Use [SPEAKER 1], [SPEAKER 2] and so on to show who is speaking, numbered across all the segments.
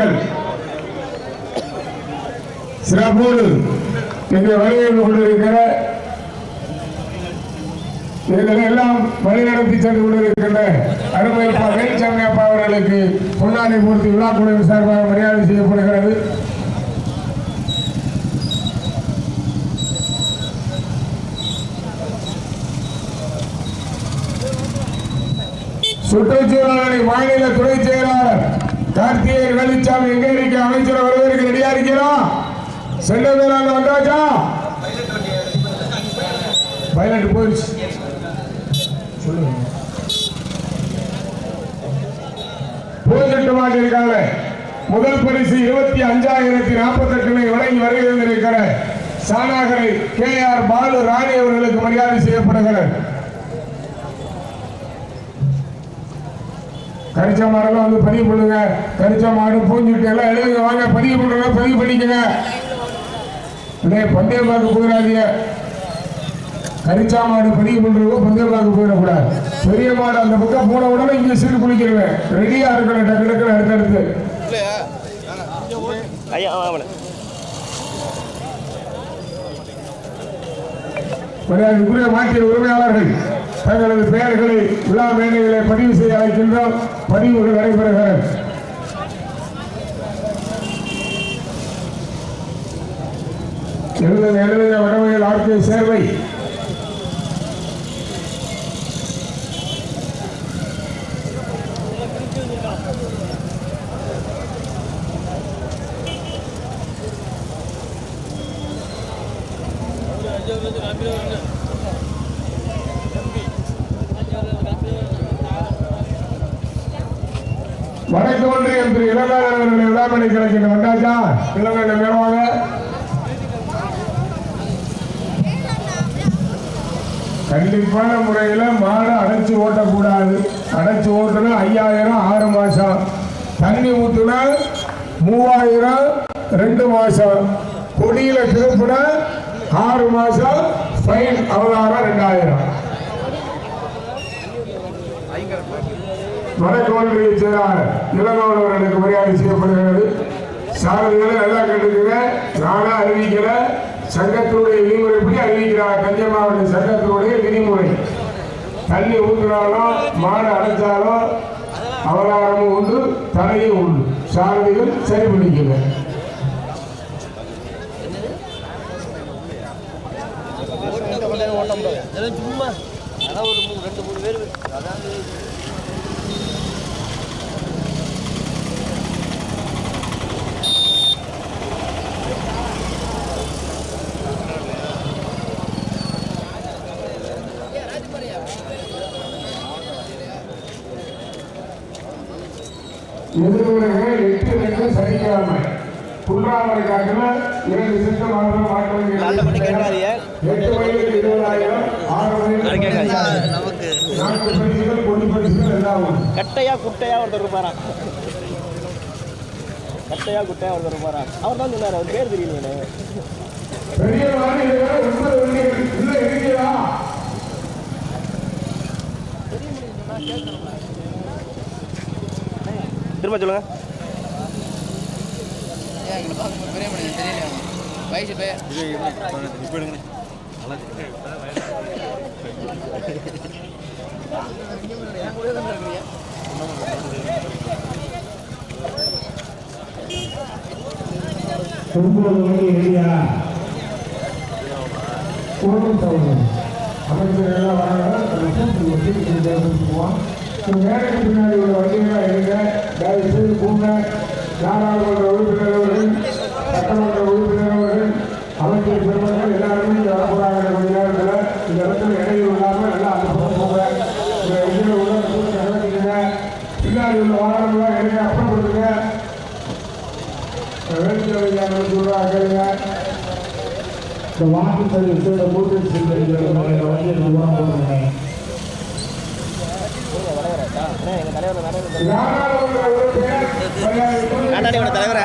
[SPEAKER 1] குதிரை சிறப்போடு இங்கே வருகை கொண்டிருக்கிற இதில் வழிநடத்தி சென்று கொண்டிருக்கின்ற அருமையப்பா வேலுச்சாமி அப்பா அவர்களுக்கு பொன்னாடி மூர்த்தி விழா குழுவின் சார்பாக மரியாதை செய்யப்படுகிறது. சுற்றுச்சூழலை மாநில துறை செயலாளர் கார்த்திகேயர் வேலுச்சாமி எங்க இருக்க அமைச்சர் வருவதற்கு ரெடியா இருக்கிறோம் செல்ல வேளாண் வந்தாச்சா? பைலட் போயிடுச்சு. சொல்லுங்க. பூஜெட்டு மாட்டிருக்காங்க முதல் பரிசு இருபத்தி அஞ்சாயிரத்தி நாற்பத்தி எட்டுனை வழங்கி இருக்கிற சாணாகரை கே ஆர் பாலு ராணி அவர்களுக்கு மரியாதை செய்யப்படுகிறது. கரிச்ச மாடெல்லாம் வந்து பதிவு பண்ணுங்க. கரிச்ச மாடு பூஞ்சிட்டு எல்லாம் எழுதுங்க வாங்க. பதிவு பண்ணுங்க பதிவு பண்ணிக்கங்க. இதே பந்தயம் பார்க்க போயிடாதீங்க. கரிச்சா மாடு பதிவு பண்றவங்க பந்தயம் பார்க்க போயிடக்கூடாது. பெரிய மாடு அந்த பக்கம் போன உடனே இங்க சீடு குளிக்கிறவேன் ரெடியா இருக்கணும் டக்கு டக்குன்னு அடுத்தடுத்து. மரியாதைக்குரிய மாற்றிய உரிமையாளர்கள் தங்களது பெயர்களை விழா மேடைகளை பதிவு செய்ய அழைக்கின்றோம். பதிவுகள் நடைபெறுகிறது எழுபது எழுபது வடமையில் ஆர்கே சேர்வை வடக்கு ஒன்றியம் திரு இளங்காதர் அவர்களை விழாமணி வந்தாச்சா? இளங்கண்ட மேலவாங்க கண்டிப்பான முறையில் மாடு அடைச்சு ஓட்டக்கூடாது. அடைச்சு ஓட்டுனா ஐயாயிரம் ஆறு மாசம். தண்ணி ஊத்துனா மூவாயிரம் ரெண்டு மாசம். கொடியில திருப்பினா ஆறு மாசம் ஃபைன் அவதாரம் ரெண்டாயிரம். வடக்கு ஒன்றிய செயலாளர் இளங்கோவன் அவர்களுக்கு மரியாதை செய்யப்படுகிறது. சாரதிகளை நல்லா கேட்டுக்குங்க நானா அறிவிக்கிற சங்கத்தினுடைய விதிமுறைப்படி அறிவிக்கிறார். தஞ்சை மாவட்ட சங்கத்தினுடைய விதிமுறை. தண்ணி ஊற்றினாலும் மாடு அடைச்சாலும் அவதாரமும் உண்டு தலையும் உண்டு. சாரதிகள் சரி பண்ணிக்கங்க.
[SPEAKER 2] சும்மா ஒரு மூணு ரெண்டு மூணு பேர் அதாவது
[SPEAKER 1] எதிர்வருகிற எட்டு ரெண்டு சனிக்கிழமை புல்லாமரை காட்டுல இரண்டு சிஸ்டம் மாற்றம்
[SPEAKER 2] நல்ல பண்ணி கேட்காதீங்க.
[SPEAKER 1] எட்டு மணிக்கு இருபதாயிரம் ஆறு நான்கு பரிசுகள் பொடி பரிசுகள் எல்லாம்.
[SPEAKER 2] கட்டையா குட்டையா ஒருத்தர் இருப்பாராம். கட்டையா குட்டையா ஒருத்தர் இருப்பாராம். அவர் தான் சொன்னார் அவர் பேர் தெரியல
[SPEAKER 1] பெரிய மாதிரி இருக்கிற ஒன்பது வண்டிகள் உள்ள இருக்கிறா
[SPEAKER 2] திரும்ப சொல்லுங்க
[SPEAKER 3] எங்களை பார்க்கும்போது பெரிய மனிதன் தெரியல வயசு பையன்
[SPEAKER 1] ஒன்பது மணி ரெடியா குடும்பம் சௌகரியம் அமைச்சர் எல்லாம் வராங்க அந்த கூட்டு வச்சு கொஞ்சம் போவான் வேலைக்கு பின்னாடி உள்ள வண்டிகளாக இருங்க தயவு செய்து போங்க நாடாளுமன்ற உறுப்பினர்கள் சட்டமன்ற உறுப்பினர்கள் அமைச்சர் பெருமக்கள் எல்லாருமே இங்கே வரக்கூடாது கொஞ்ச நேரத்தில் இந்த இடத்துல இடையில் இல்லாமல் போங்க. இந்த இதில் உள்ள நடத்திக்கங்க பின்னாடி உள்ள வாகனம்லாம் எடுங்க இந்த வாக்கு சர்வீஸோட வண்டியை
[SPEAKER 2] எங்கள் தலைவர்
[SPEAKER 1] நாடாளுமன்ற
[SPEAKER 2] தலைவரா?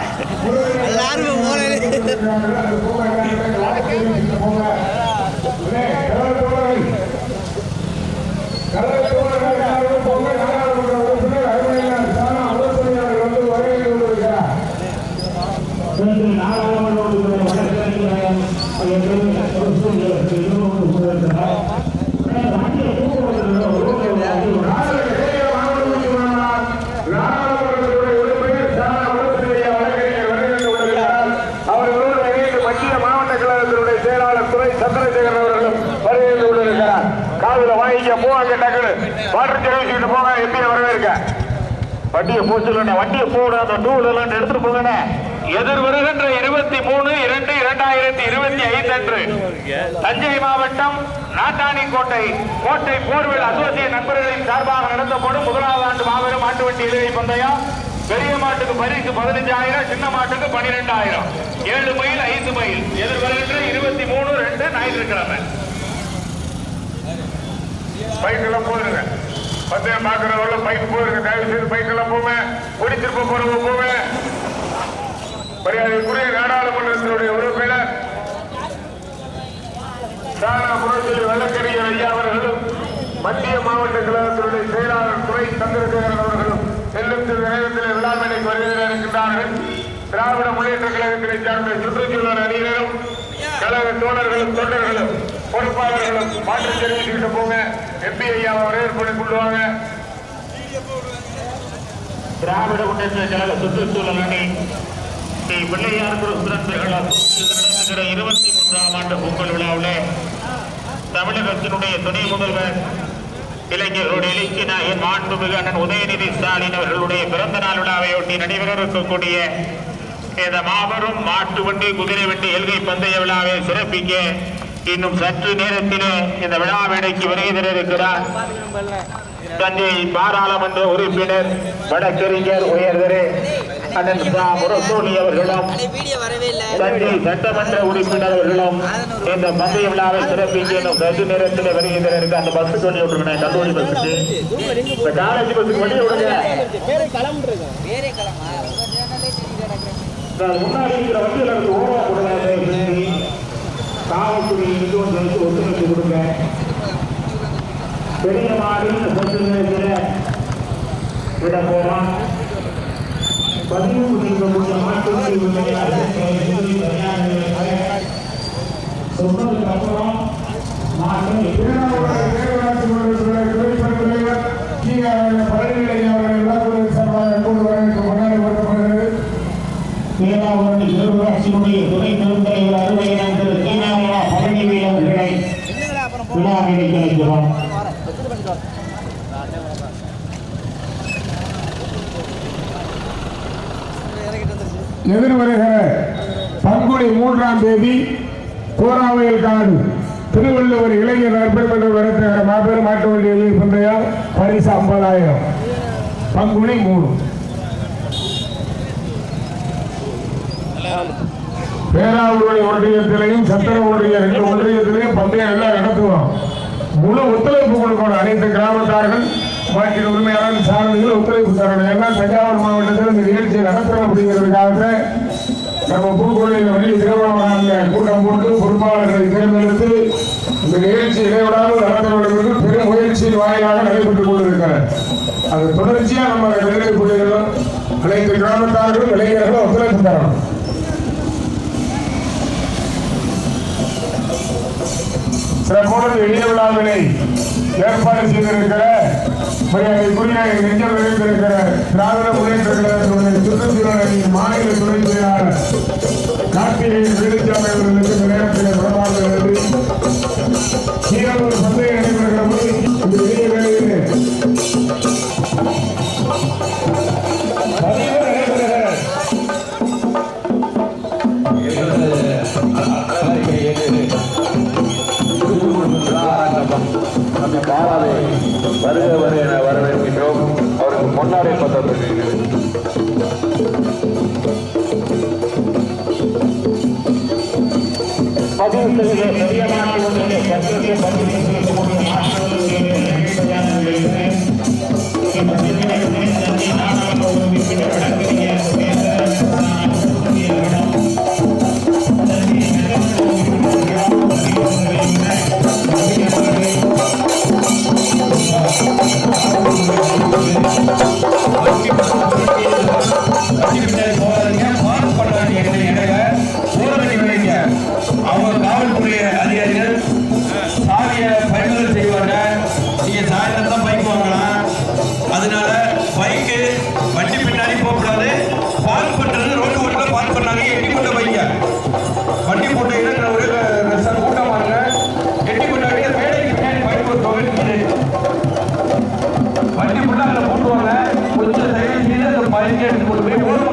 [SPEAKER 2] எல்லாரும்
[SPEAKER 1] அவர்களோடு இணைந்து மத்திய மாவட்ட கழகத்தினுடைய செயலாளர் துறை சந்திரசேகரன் அவர்களும் வருகை கொண்டிருக்கிறார் காதுல வாங்கிக்க போவாங்க டக்குனு வாட்டர் சர்வீஸ் போங்க எப்படி வரவேற்க வண்டியை போச்சுலண்ணே வண்டியை போடு அந்த டூ வீலர் எடுத்துட்டு போங்கண்ணே. எதிர் வருகின்ற இருபத்தி மூணு இரண்டு இரண்டாயிரத்தி இருபத்தி ஐந்து அன்று தஞ்சை மாவட்டம் நாட்டாணிக்கோட்டை கோட்டை கோட்டை போர்வெல் அசோசியேட் நண்பர்களின் சார்பாக நடத்தப்படும் முதலாவது ஆண்டு மாபெரும் மாட்டு வண்டி எதிரை பந்தயம். பெரிய மாட்டுக்கு பரிசு பதினஞ்சாயிரம் சின்ன மாட்டுக்கு பனிரெண்டாயிரம். ஏழு மைல் ஐந்து மைல். எதிர் வருகின்ற இருபத்தி மூணு ரெண்டு ஞாயிற்றுக்கிழமை. பைக்கெல்லாம் போயிருங்க. பந்தயம் பார்க்குறவங்கள பைக் போயிருங்க தயவு செய்து பைக்கெல்லாம் போவேன் குடித்திருப்ப போறவங்க போவேன் மரியாதைக்குரிய நாடாளுமன்றத்தினுடைய உறுப்பினர் தாராபுரத்தில் புரட்சி வழக்கறிஞர் ஐயா அவர்களும் மத்திய மாவட்ட கழகத்தினுடைய செயலாளர் துறை சந்திரசேகரன் அவர்களும் செல்லும் சில நேரத்தில் விழாமணிக்கு இருக்கின்றார்கள். திராவிட முன்னேற்ற கழகத்தினை சார்ந்த சுற்றுச்சூழல் அணியினரும் கழக தோழர்களும் தொண்டர்களும் பொறுப்பாளர்களும் மாற்று தெரிவிச்சுக்கிட்டு போங்க. எம்பி ஐயா வரவேற்பு கொள்ளுவாங்க திராவிட முன்னேற்ற கழக சுற்றுச்சூழல் அணி ஸ்ரீ பிள்ளையார் சுரந்துகளால் நடத்துகிற இருபத்தி மூன்றாம் ஆண்டு பொங்கல் விழாவிலே தமிழகத்தினுடைய துணை முதல்வர் இளைஞர்களுடைய இலக்கிய நாயன் மாண்புமிகு அண்ணன் உதயநிதி ஸ்டாலின் அவர்களுடைய பிறந்த நாள் விழாவையொட்டி நடைபெற இந்த மாபெரும் மாட்டு வண்டி குதிரை வண்டி எல்கை பந்தய விழாவை சிறப்பிக்க இன்னும் சற்று நேரத்திலே இந்த விழா மேடைக்கு வருகை தர இருக்கிறார் தஞ்சை பாராளுமன்ற உறுப்பினர் வழக்கறிஞர் உயர்தரு அண்ணன் சா முரசோனி அவர்களும் தஞ்சை சட்டமன்ற உறுப்பினர் அவர்களும் இந்த பந்தய விழாவை சிறப்பிக்க இன்னும் சற்று நேரத்தில் வருகின்றனர் இருக்கு அந்த பஸ் சொல்லி விட்டுருங்க கல்லூரி பஸ்ஸுக்கு இந்த காலேஜ் விடுங்க முன்னாடி இருக்கிற வண்டியில கொடுங்க காவல்துறையிலிருந்து இருந்து ஒத்துழைப்பு கொடுங்க. பெரிய மாடியில் இந்த சற்று விட போறோம் பதிவு செய்யக்கூடிய மாட்டுக்கு சொன்னதுக்கு அப்புறம் மாட்டு பேராவூரணி பேரூராட்சியினுடைய துணை பெருந்தலைவர் அருமையினர் திரு தீனாமலா பழனிவேல் அவர்களை
[SPEAKER 2] என்னங்கடா அப்புறம்
[SPEAKER 1] விழாவினை கலைக்கிறோம்
[SPEAKER 2] வரேன் எடுத்துட்டு பண்ணிட்டு வரேன் இறக்கிட்டு வந்துருச்சு
[SPEAKER 1] எதிர்வருகிற பங்குனி மூன்றாம் தேதி கோராவையில் காடு. திருவள்ளுவர் இளைஞர் நற்பெருமன்ற நடத்துகிற மாபெரும் மாட்டு வண்டி எழுதி பந்தயம் பரிசு ஐம்பதாயிரம். பங்குனி மூணு. பேராவூரணி ஒன்றியத்திலையும் சத்திர ஒன்றிய ரெண்டு ஒன்றியத்திலையும் பந்தயம் எல்லாம் நடத்துவோம். முழு ஒத்துழைப்பு கொடுக்கணும். அனைத்து கிராமத்தார்கள் மாற்றின் உரிமையாளர் சாரதிகள் ஒத்துழைப்பு தரணும். ஏன்னா தஞ்சாவூர் மாவட்டத்தில் இந்த நிகழ்ச்சியை நடத்தணும் அப்படிங்கிறதுக்காக நம்ம பூக்கொழியில் வழி திருமணம் கூட்டம் போட்டு பொறுப்பாளர்களை தேர்ந்தெடுத்து இந்த நிகழ்ச்சி இடைவிடாமல் நடத்த வேண்டும் பெரும் முயற்சியின் வாயிலாக நடைபெற்றுக் கொண்டிருக்கிறது. அது தொடர்ச்சியாக நம்ம நிறைவேற்றப்படுகிறோம் அனைத்து கிராமத்தார்களும் இளைஞர்களும் ஒத்துழைப்பு தரணும் சிறப்போடு எளிய விழாவினை ஏற்பாடு செய்திருக்கிற மரியாதைக்குரிய நெஞ்சம் நிறைந்திருக்கிற திராவிட முன்னேற்ற கழகத்தினுடைய சுற்றுச்சூழல் மாநில துணை செயலாளர் கார்த்திகேயன் வேலுச்சாமி அவர்களுக்கு இந்த நேரத்தில் நன்றி நடைபெறுகிற போது இந்த வேலையிலே.
[SPEAKER 4] வருக என வரவேற்கின்றோம். அவருக்கு பொன்னாடை பத்திரத்தை Gracias. Yeah.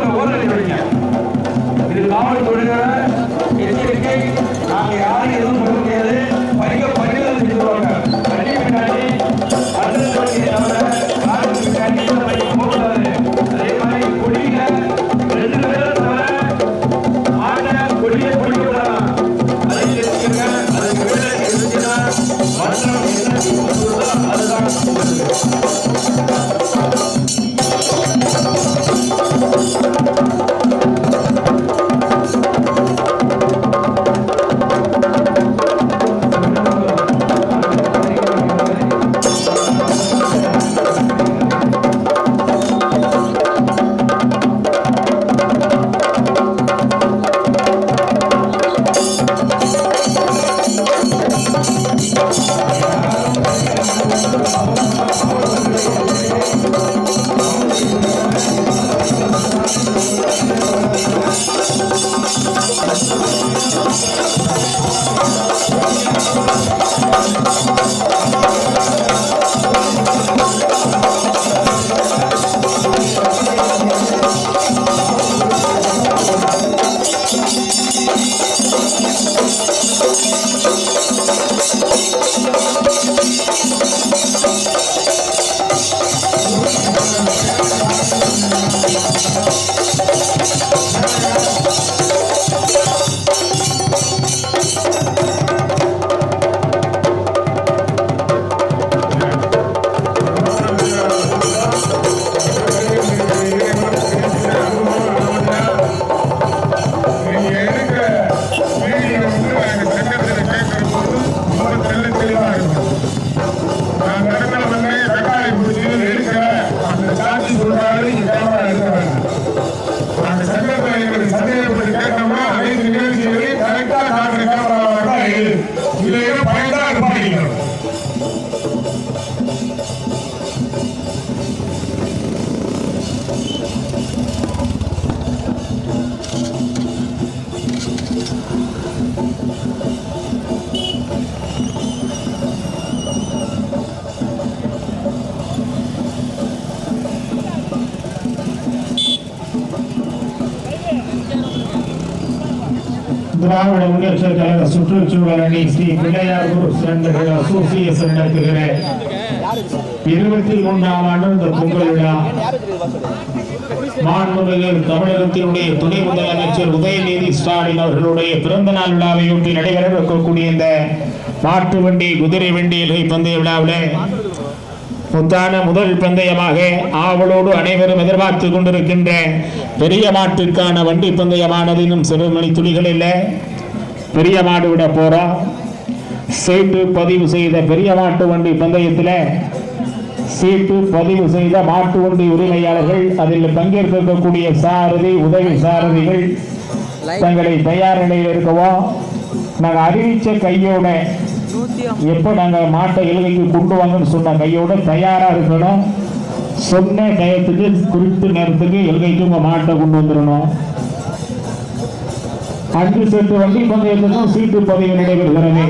[SPEAKER 5] thank you Dravida Munnetra கழக சுற்றுச்சூழல் அணி ஸ்ரீ பிள்ளையார் குரூப் சிறந்தர்கள் அசோசியேஷன் நடத்துகிற இருபத்தி மூன்றாம் ஆண்டு இந்த பொங்கல் விழா மாண்புமிகு தமிழகத்தினுடைய துணை முதலமைச்சர் உதயநிதி ஸ்டாலின் அவர்களுடைய பிறந்த நாள் விழாவையொட்டி நடைபெற இருக்கக்கூடிய இந்த மாட்டு வண்டி குதிரை வண்டி எல்கை பந்தய விழாவில் முத்தான முதல் பந்தயமாக ஆவலோடு அனைவரும் எதிர்பார்த்து கொண்டிருக்கின்ற பெரிய மாட்டிற்கான வண்டி பந்தயமானது இன்னும் சிறு மணி துளிகள் இல்லை. பெரிய மாடு விட போறோம். சீட்டு பதிவு செய்த பெரிய மாட்டு வண்டி பந்தயத்தில் சீட்டு பதிவு செய்த மாட்டு வண்டி உரிமையாளர்கள் அதில் பங்கேற்கக்கூடிய சாரதி உதவி சாரதிகள் தங்களை தயார் நிலையில் இருக்கவோ நாங்கள் அறிவிச்ச கையோட எப்போ நாங்கள் மாட்டை இலங்கைக்கு கொண்டு வாங்கன்னு சொன்ன கையோட தயாராக இருக்கணும். சொன்ன டயத்துக்கு குறித்த நேரத்துக்கு இலங்கைக்கு உங்கள் மாட்டை கொண்டு வந்துடணும். அஞ்சு செட்டு வண்டி பந்தயத்துக்கும் சீட்டு பதிவு நடைபெறுகிறது.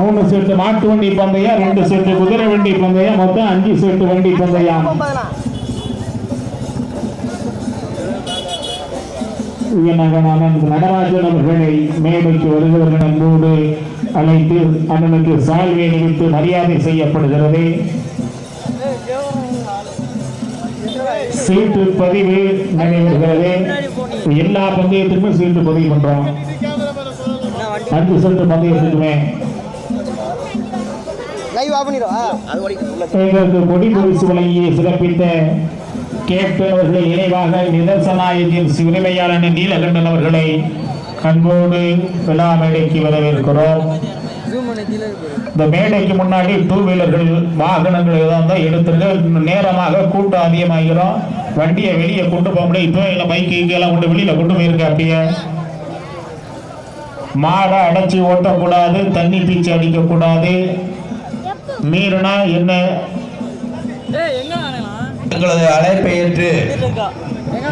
[SPEAKER 5] மூணு செட்டு மாட்டு வண்டி பந்தயம் ரெண்டு செட்டு குதிரை வண்டி பந்தயம் மொத்தம் அஞ்சு செட்டு வண்டி பந்தயம். நடராஜன் அவர்களை மேடைக்கு வருகிறவர்கள் அன்போடு அழைத்து அண்ணனுக்கு சால்வை நிமித்து மரியாதை செய்யப்படுகிறது. சீட்டு பதிவு நடைபெறுகிறது எல்லா பந்தயத்துக்குமே சீட்டு பதிவு பண்றோம். அஞ்சு செட்டு பந்தயத்துக்குமே. எங்களுக்கு கொடி பரிசு வழங்கி சிறப்பித்த கேப்டன் அவர்கள் இணைவாக நிதர்சனாயத்தின் உரிமையாளர் நீலகண்டன் அவர்களை அன்போடு விழா மேடைக்கு வரவேற்கிறோம். இந்த மேடைக்கு முன்னாடி டூ வீலர்கள் வாகனங்கள் ஏதாவது இருந்தால் எடுத்துருங்க. நேரமாக கூட்டம் அதிகமாகிறோம். வண்டியை வெளியே கொண்டு போக முடியும். இப்போ இல்லை பைக்கு இங்கெல்லாம் கொண்டு வெளியில் கொண்டு போயிருக்க அப்படியே. மாடை அடைச்சி ஓட்டக்கூடாது தண்ணி பீச்சு அடிக்கக்கூடாது. மீறினா என்ன?
[SPEAKER 6] எங்களது அழைப்பை ஏற்று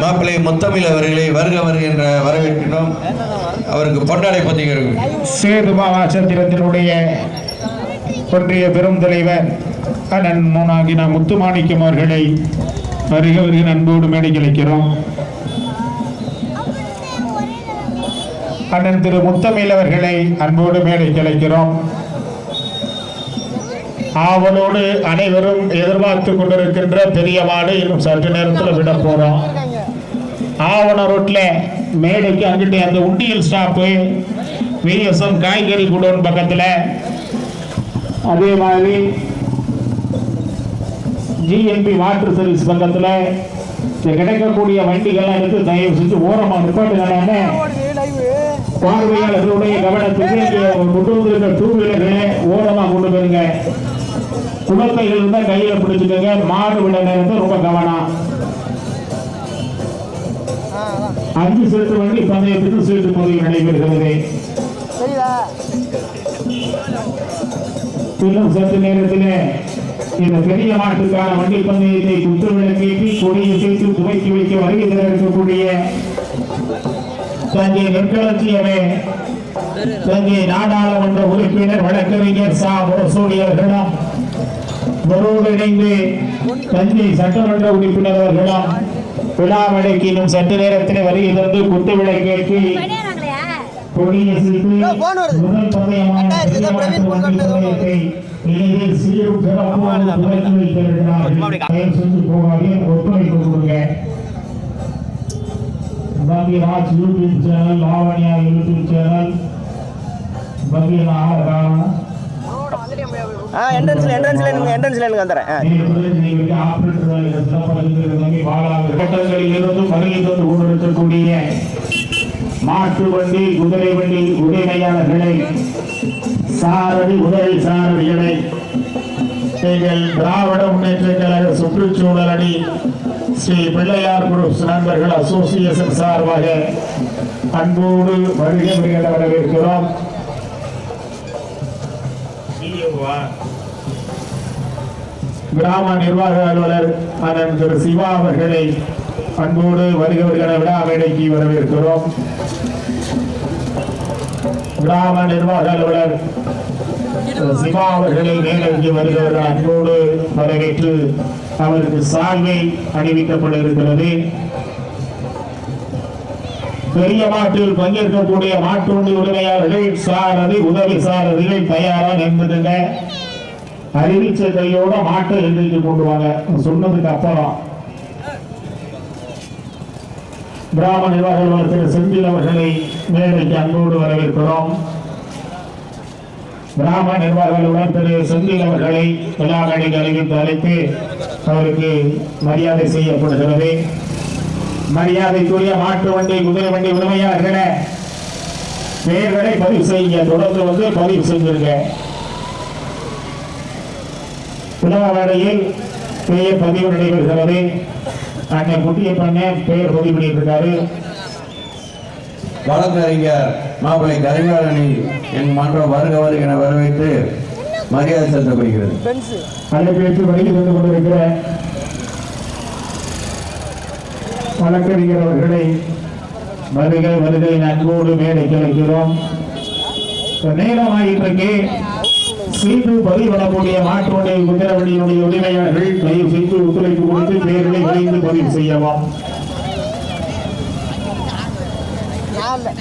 [SPEAKER 6] மாப்பிள்ளை முத்தமிழ் அவர்களை வருக வருகின்ற வரவேற்கிறோம் அவருக்கு பொன்னாடை பத்திரிகை
[SPEAKER 5] சேது மாவாசத்திரத்தினுடைய ஒன்றிய பெரும் தலைவர் அண்ணன் மூனாகினா முத்துமாணிக்கம் அவர்களை வருக வருக அன்போடு மேடைக்கு அண்ணன் திரு முத்தமிழ் அவர்களை அன்போடு மேடை அழைக்கிறோம் ஆவலோடு அனைவரும் எதிர்பார்த்து கொண்டிருக்கின்ற பெரிய மாடு இன்னும் சற்று நேரத்தில் விட போறோம். ஆவண ரோட்டில் மேடைக்கு அங்கிட்டு அந்த உண்டியல் ஸ்டாப்பு விஎஸ்எம் காய்கறி குடோன் பக்கத்தில். அதே மாதிரி ஜிஎம்பி வாட்டர் சர்வீஸ் பக்கத்தில் கிடைக்கக்கூடிய வண்டிகள்லாம் எடுத்து தயவு செஞ்சு ஓரமாக நிப்பாட்டுங்க பார்வையாளர்களுடைய கவனத்துக்கு கொண்டு வந்திருக்க டூ வீலர்களை ஓரமாக கொண்டு போயிருங்க. குழந்தைகள் இருந்தால் கையில் பிடிச்சிக்கோங்க. மாடு விட நேரத்தை ரொம்ப கவனம். அஞ்சு செட்டு வண்டி பந்தயத்துக்கு சீட்டு பதிவு நடைபெறுகிறது இன்னும் சற்று நேரத்திலே இந்த பெரிய மாட்டுக்கான வண்டி பந்தயத்தை குத்து விளக்கேற்றி கொடியை சேர்த்து துவக்கி வைக்க வருகை தர இருக்கக்கூடிய தஞ்சை நெற்களஞ்சியமே தஞ்சை நாடாளுமன்ற உறுப்பினர் வழக்கறிஞர் சா. முரசோடி அவர்களும் அவரோடு இணைந்து தஞ்சை சட்டமன்ற உறுப்பினர் அவர்களும் விழா மேடைக்கு இன்னும் சற்று நேரத்தில் வருகை தந்து குத்து விளக்கேற்றி. முதல் பந்தயமான எளிதில் சீரும் போகாதே, ஒத்துழைப்பு கொடுங்க. Bhaktiraj YouTube channel Lavanya YouTube channel ஆளக்கான
[SPEAKER 7] ஆ என்ட்ரன்ஸ்ல என்ட்ரன்ஸ்ல எனக்கு என்ட்ரன்ஸ்ல எனக்கு வந்துறேன் ஆ.
[SPEAKER 5] மாட்டு வண்டி குதிரை வண்டி உரிமையாளர்களை சாரதி உதவி சாரதிகளை நீங்கள் திராவிட முன்னேற்ற கழக சுற்றுச்சூழல் அணி ஸ்ரீ பிள்ளையார் குரூப்ஸ் நண்பர்கள் அசோசியேஷன் சார்பாக அன்போடு வருகை வரவேற்கிறோம் கிராம நிர்வாக அலுவலர் அண்ணன் திரு சிவா அவர்களை அன்போடு வருக விழா மேடைக்கு வரவேற்கிறோம். கிராம நிர்வாக அலுவலர் சிவா அவர்களை மேடைக்கு வருகிறவர்கள் அன்போடு வரவேற்று அவருக்கு சால்வை அணிவிக்கப்பட இருக்கிறது. பெரிய மாட்டில் பங்கேற்கக்கூடிய மாட்டுவண்டி உரிமையாளர்கள் சாரதி உதவி சாரதிகள் தயாரா நின்றுங்க அறிவிச்ச கையோட மாட்டை எழுதிட்டு கொண்டு வாங்க. சொன்னதுக்கு அப்புறம். கிராம நிர்வாக அலுவலர் செந்தில் அவர்களை மேடைக்கு அன்போடு வரவேற்கிறோம். கிராம நிர்வாகிகளுடன் திரு செந்தில் அவர்களை விழா மேடைக்கு அறிவித்து அழைத்து அவருக்கு மரியாதை செய்யப்படுகிறது. மரியாதைக்குரிய மாட்டு வண்டி குதிரை வண்டி உரிமையாளர்கள பெயர்களை பதிவு செய்யுங்க. தொடர்ந்து வந்து பதிவு செஞ்சிருங்க. விழா வேளையில் பெயர் பதிவு நடைபெறுகிறது. அண்ணன் குட்டியப்பண்ண பெயர் பதிவு பண்ணிட்டு இருக்காரு
[SPEAKER 6] வழக்கறிஞர் மாப்பிள்ளை கரிகாலனை என் மன்றம் வருக வருக என வரவேற்று மரியாதை செலுத்தப்படுகிறது.
[SPEAKER 2] பென்ஸு
[SPEAKER 5] அழைப்பேற்று வருகை தந்து கொண்டிருக்கிற வழக்கறிஞர் அவர்களை வருகை வருகை அன்போடு மேடைக்கு வைக்கிறோம் இப்ப நேரம் ஆகிட்டு சீட்டு பதிவிடக்கூடிய மாற்றுவண்டை குதிரவண்டியினுடைய உரிமையாளர்கள் தயவு செய்து ஒத்துழைப்பு கொடுத்து பேர்களை விரைந்து பதிவு செய்யலாம்
[SPEAKER 2] நான் இல்லை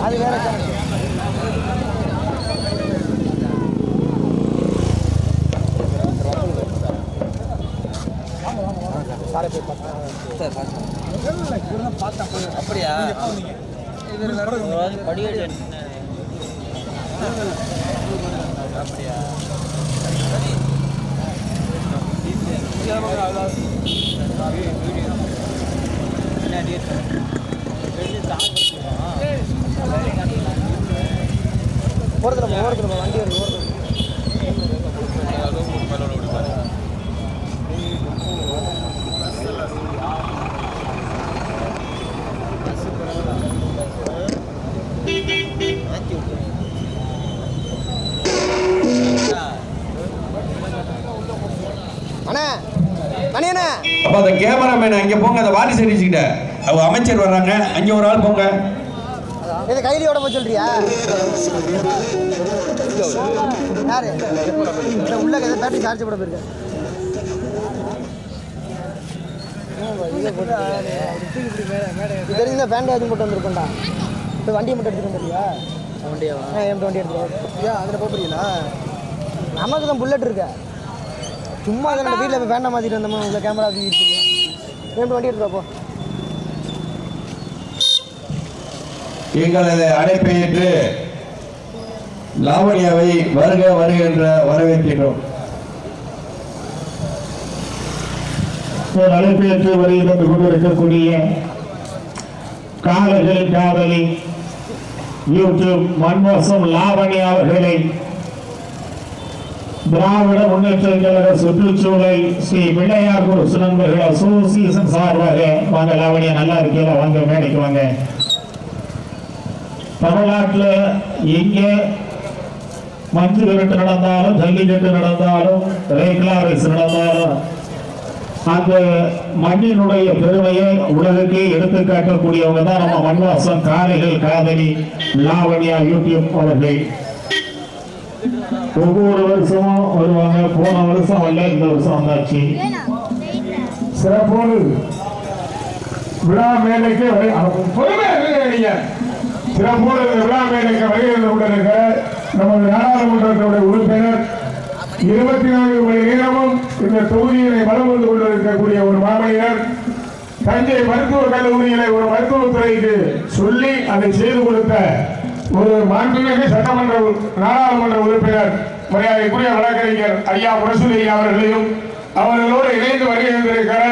[SPEAKER 2] அது வேற கணக்கு. அப்படியா? படிக்கட்டு அப்படியா ஓரத்தில் ஓரத்தில் வண்டி வருது ஓரத்தில்
[SPEAKER 6] அப்ப அந்த கேமராமேன் அங்க போங்க அந்த வாரிசு அடிச்சுக்கிட்ட அவங்க அமைச்சர் வர்றாங்க. அங்க ஒரு ஆள் போங்க.
[SPEAKER 2] இதை கையிலோட போய் சொல்றியா? யாரு? உள்ள பேட்டரி சார்ஜ் போட போயிருக்க. இது தெரிஞ்ச பேண்டேஜ் போட்டு வந்திருக்கோண்டா இப்போ வண்டியை மட்டும் எடுத்துட்டு வந்துருக்கியா வண்டியா என் வண்டி எடுத்துருவோம் அதில் போகிறீங்களா நமக்கு தான் புல்லட் இருக்க. சும்மா தான் வீட்டில் போய் பேண்டா மாற்றிட்டு வந்தோமா? உள்ள கேமரா தூக்கிட்டு என் வண்டி எடுத்துருவா போ.
[SPEAKER 6] எங்களது அழைப்பை ஏற்று லாவணியாவை வருக வருக என்ற வரவேற்கிறோம்
[SPEAKER 5] அழைப்பேற்று வருகை தந்து கொண்டிருக்கக்கூடிய காதலின் காதலி யூடியூப் மண்வாசம் லாவணி அவர்களை திராவிட முன்னேற்ற கழக சுற்றுச்சூழல் ஸ்ரீ பிள்ளையார் குரு நண்பர்கள் அசோசியேஷன் சார்பாக வாங்க லாவணியா நல்லா இருக்கீங்களா? வாங்க மேடைக்கு வாங்க. தமிழ்நாட்டில் எங்கே மஞ்சு விரட்டு நடந்தாலும் ஜல்லிக்கட்டு நடந்தாலும் ரேக்லா ரேஸ் நடந்தாலும் அந்த மண்ணினுடைய பெருமையை உலகுக்கே எடுத்து காட்டக்கூடியவங்க தான் நம்ம மண்வாசம் காரைகள் காதலி லாவணியா யூடியூப் அவர்கள். ஒவ்வொரு வருஷமும் வருவாங்க. போன வருஷம் வரல இந்த வருஷம் வந்தாச்சு.
[SPEAKER 1] சிறப்போடு விழா மேலைக்கு வரை- அவ- சிறப்போடு விழா மேலைக்கு வருகிறது கொண்டிருக்கிற நமது நாடாளுமன்றத்தினுடைய உறுப்பினர் இருபத்தி நான்கு மணி நேரமும் இந்த தொகுதியினை வலம் வந்து கொண்டிருக்கக்கூடிய ஒரு மாமனிதர் தஞ்சை மருத்துவக் கல்லூரியிலே ஒரு மருத்துவத்துறைக்கு சொல்லி அதை செய்து கொடுத்த ஒரு மாண்புமிகு சட்டமன்ற நாடாளுமன்ற உறுப்பினர் மரியாதைக்குரிய வழக்கறிஞர் ஐயா முரசொலி ஐயா அவர்களையும் அவர்களோடு இணைந்து வருகை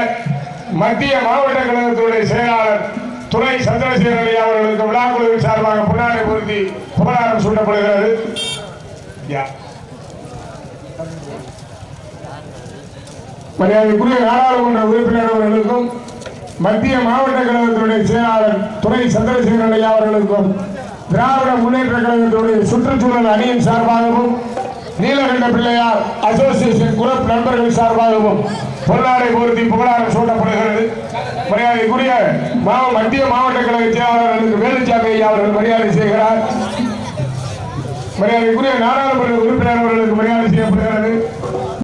[SPEAKER 1] மத்திய மாவட்ட கழகத்துடைய செயலாளர் துணை சந்திரசேகர் ஐயா அவர்களுக்கு விழா குழுவின் சார்பாக புன்னாடை பொருத்தி புகழாரம் சூட்டப்படுகிறது. மரியாதைக்குரிய நாடாளுமன்ற உறுப்பினர் அவர்களுக்கும் மத்திய மாவட்ட கழகத்தினுடைய செயலாளர் துணை சந்திரசேகரன் ஐயா அவர்களுக்கும் திராவிட முன்னேற்ற கழகத்தினுடைய சுற்றுச்சூழல் அணியின் சார்பாகவும் நீலகண்ட பிள்ளையார் அசோசியேஷன் குரப் நண்பர்கள் சார்பாகவும் பொன்னாடை பொருத்தி புகழாரம் சூட்டப்படுகிறது. மரியாதைக்குரிய மாவ மத்திய மாவட்ட கழக செயலாளர்களுக்கு வேலுச்சாமி ஐயா அவர்கள் மரியாதை செய்கிறார். மரியாதைக்குரிய நாடாளுமன்ற உறுப்பினர் அவர்களுக்கு மரியாதை செய்யப்படுகிறது.